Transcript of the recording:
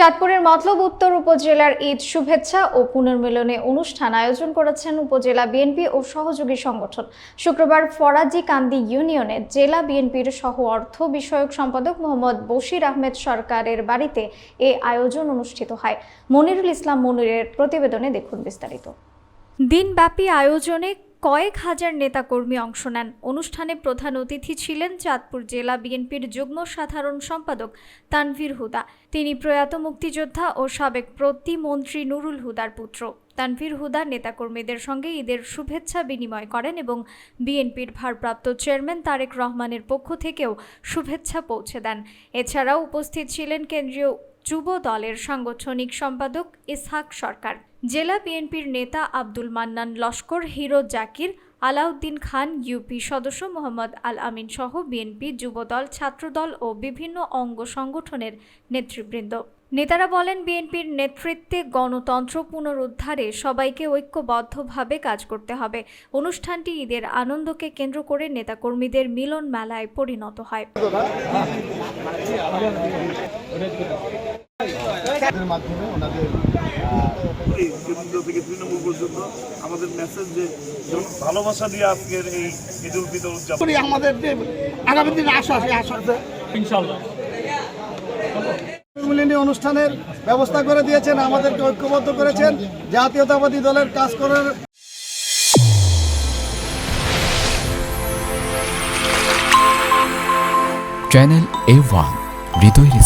চাঁদপুরের মতলব উত্তর উপজেলার ঈদ শুভেচ্ছা ও পুনর্মিলনে অনুষ্ঠান আয়োজন করেছেন উপজেলা বিএনপি ও সহযোগী সংগঠন। শুক্রবার ফরাজি কান্দি ইউনিয়নে জেলা বিএনপির সহ অর্থ বিষয়ক সম্পাদক মোহাম্মদ বশির আহমেদ সরকারের বাড়িতে এ আয়োজন অনুষ্ঠিত হয়। মনিরুল ইসলাম মনিরের প্রতিবেদনে দেখুন বিস্তারিত। দিনব্যাপী আয়োজনে কয়েক হাজার নেতাকর্মী অংশ নেন। অনুষ্ঠানে প্রধান অতিথি ছিলেন চাঁদপুর জেলা বিএনপির যুগ্ম সাধারণ সম্পাদক তানভীর হুদা। তিনি প্রয়াত মুক্তিযোদ্ধা ও সাবেক প্রতিমন্ত্রী নুরুল হুদার পুত্র। তানভীর হুদা নেতাকর্মীদের সঙ্গে ঈদের শুভেচ্ছা বিনিময় করেন এবং বিএনপির ভারপ্রাপ্ত চেয়ারম্যান তারেক রহমানের পক্ষ থেকেও শুভেচ্ছা পৌঁছে দেন। এছাড়াও উপস্থিত ছিলেন কেন্দ্রীয় যুব দলের সাংগঠনিক সম্পাদক ইসহাক সরকার। জেলা বিএনপির নেতা আব্দুল মান্নান লস্কর, হিরো জাকির আলাউদ্দিন খান, ইউপি সদস্য মোহাম্মদ আল আমিন সহ বিএনপি যুবদল, ছাত্রদল ও বিভিন্ন অঙ্গ সংগঠনের নেতৃবৃন্দ। নেতারা বলেন, বিএনপির নেতৃত্বে গণতন্ত্র পুনরুদ্ধারে সবাইকে ঐক্যবদ্ধভাবে কাজ করতে হবে। অনুষ্ঠানটি ঈদের আনন্দকে কেন্দ্র করে নেতাকর্মীদের মিলন মেলায় পরিণত হয়। মাধ্যমে ওনাদের কেন্দ্র থেকে তৃণমূল পর্যন্ত আমাদের মেসেজ যে ভালোবাসা দিয়ে আজকের এই ঈদ উল ফিতর উদযাপন আমাদের যে আগামী দিনে মিলনী অনুষ্ঠানের ব্যবস্থা করে দিয়েছেন আমাদেরকে ঐক্যবদ্ধ করেছেন জাতীয়তাবাদী দলের কাজ করার চ্যানেল এ ওয়ান হৃদয়ের